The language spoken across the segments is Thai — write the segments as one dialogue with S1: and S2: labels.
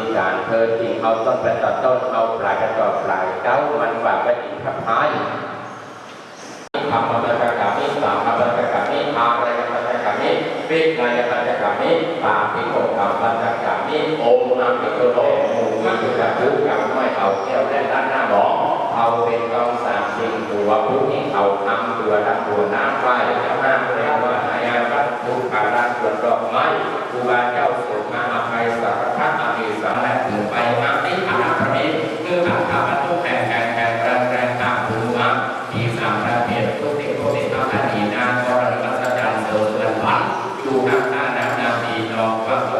S1: ธิารเธอจริงเอาต้นไปตัดต้นเอาปลายกระต่อปลายเจ้ามันฝากไปอีกทับท้ายทำมาเป็นการมนี้สามมาเป็นการมนี้ำอะไรนกรรการมนี้ปิดในกรรมการมนี้ปาปิโกกรรมกรรการมนี้โอมนามปิโกโลมูมิจุกะทุกัรมไม่เอาเที่ยวและด้านหน้าหมองเอาเป็นกองสามสิ่งตัวผู้ที่เอาทำตัวดับตัวน้ำไฟน้ำแรงว่าอาญาตุกการะตัวดอกไม้ครูบาเจ้า alma.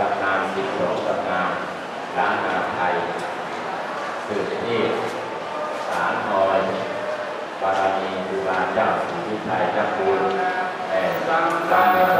S1: ตำนาน
S2: สิ
S1: บสองตำนานล้านนาไทยสืบที่สารหอยบารมีครูบาเจ้าสุริชัยเจ้าคุณแต่
S2: ล้าน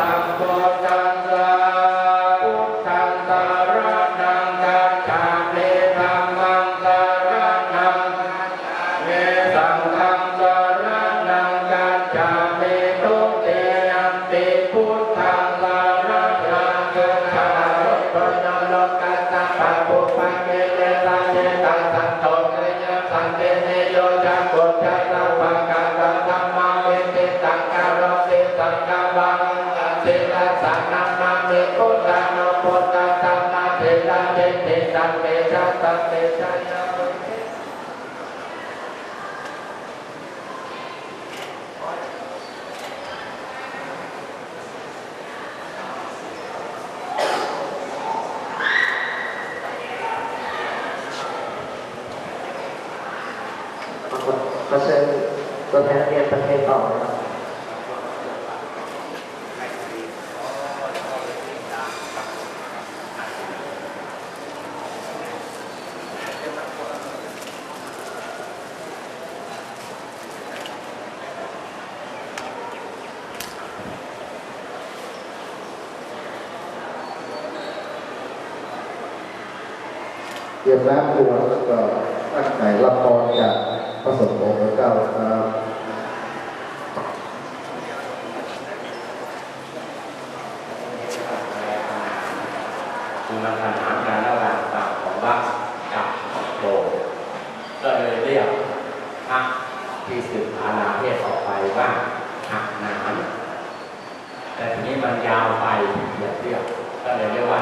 S2: เตระสันังนาเมโกตานโปตตังนาเทระเตเตังเตระตังเตระยา
S3: ก็เชิตัวแทนเรียนประเทศต่อนะครับ
S2: เรียมร้บตัวแล้วก็ตั้งใจรับพรจากพระสงฆ์องค์เจ้าครับ
S1: มาถามการระหวางต่าของวัดกับโบสก็เลยเรียกที่สืบอาณาเทศออกไปว่าหักนานแต่ทีนี้มันยาวไปเรียบเรียบก็เลยเรียกว่า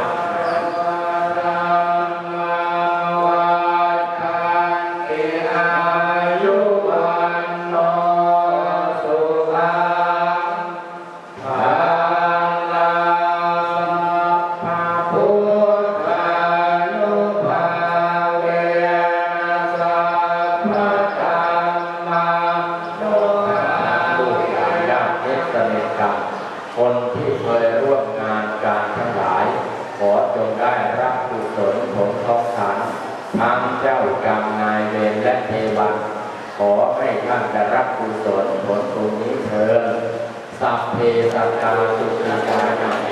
S2: ง
S1: ได้รับกุศลผลทองฐานทั้งเจ้ากรรมนายเวรและเทวัน ขอให้ท่านได้รับกุศลผลตรงนี้เถิดสัพเพสัตตาสุขิกานังเ